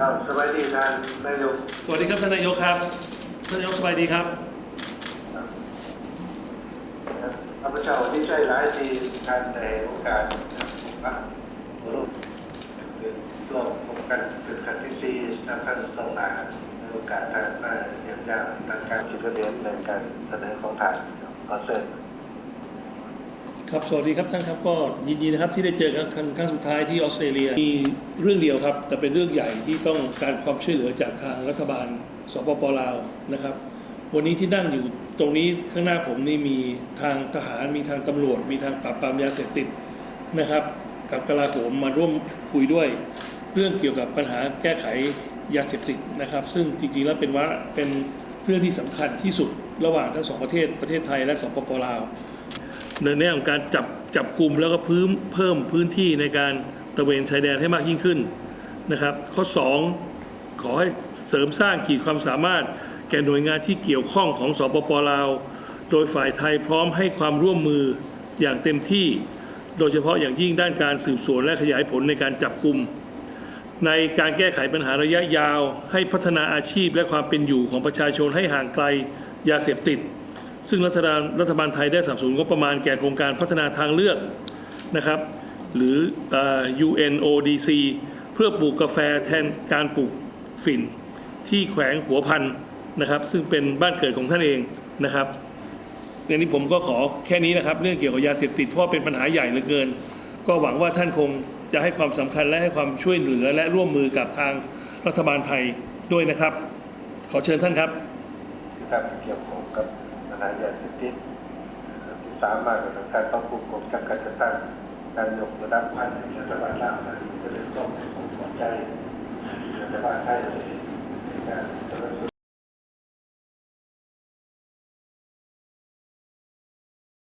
ครับสวัสดีท่านนายกสวัสดีครับท่านนายกครับ ท่านนายกสบายดีครับข้าพเจ้าที่ใช้หลายทีการในโอกาสนะร่วมร่วมพบกันเป็นครั้งที่สี่นะท่านสองนาในโอกาสทางมาเยี่ยมยามทางการจิตเรียนในการเสนอของทางขอเชิญ ครับสวัสดีครับท่านครับก็ยินดีนะครับที่ได้เจอกันครั้งครั้งสุดท้ายที่ออสเตรเลียมีเรื่องเดียวครับ แต่เป็นเรื่องใหญ่ที่ต้องการความช่วยเหลือจากทางรัฐบาลสปปลาวนะครับ วันนี้ที่นั่งอยู่ตรงนี้ข้างหน้าผมนี่มีทางทหารมีทางตำรวจ มีทางปราบปรามยาเสพติดนะครับ กับกลาโหมมาร่วมคุยด้วย เรื่องเกี่ยวกับปัญหาแก้ไขยาเสพติดนะครับ ซึ่งจริงๆแล้วเป็นว่าเป็นเรื่องที่สำคัญที่สุดระหว่างทั้งสองประเทศประเทศไทยและสปปลาว ในแง่ของการจับจับกลุ่มแล้วก็พื้นเพิ่มพื้นที่ในการตระเวนชายแดนให้มากยิ่งขึ้นนะครับ ข้อ 2 ขอให้เสริมสร้างขีดความสามารถ แก่หน่วยงานที่เกี่ยวข้องของสปปลาว โดยฝ่ายไทยพร้อมให้ความร่วมมืออย่างเต็มที่ โดยเฉพาะอย่างยิ่งด้านการสืบสวนและขยายผลในการจับกลุ่มในการแก้ไขปัญหาระยะยาว ให้พัฒนาอาชีพและความเป็นอยู่ของประชาชนให้ห่างไกลยาเสพติด ซึ่งรัฐบาลรัฐบาลไทยได้สนับสนุนงบประมาณแก่โครงการพัฒนาทางเลือกนะครับ หรือ UNODC เพื่อปลูกกาแฟแทนการปลูกฝิ่นที่แขวงหัวพันนะครับ ซึ่งเป็นบ้านเกิดของท่านเองนะครับในนี้ผมก็ขอแค่นี้นะครับ เรื่องเกี่ยวกับยาเสพติดเพราะเป็นปัญหาใหญ่เหลือเกิน ก็หวังว่าท่านคงจะให้ความสำคัญและให้ความช่วยเหลือและร่วมมือกับทางรัฐบาลไทยด้วยนะครับ ขอเชิญท่านครับการเกี่ยวข้องกับ หายาเสพติดที่สามมาจาการต้องควบคุมจากการจะตั้งการยกระดับพันธุ์ในรัฐบาลลาวจะเริ่มต้นของใจรัฐบาลไทยในการสนับสนุน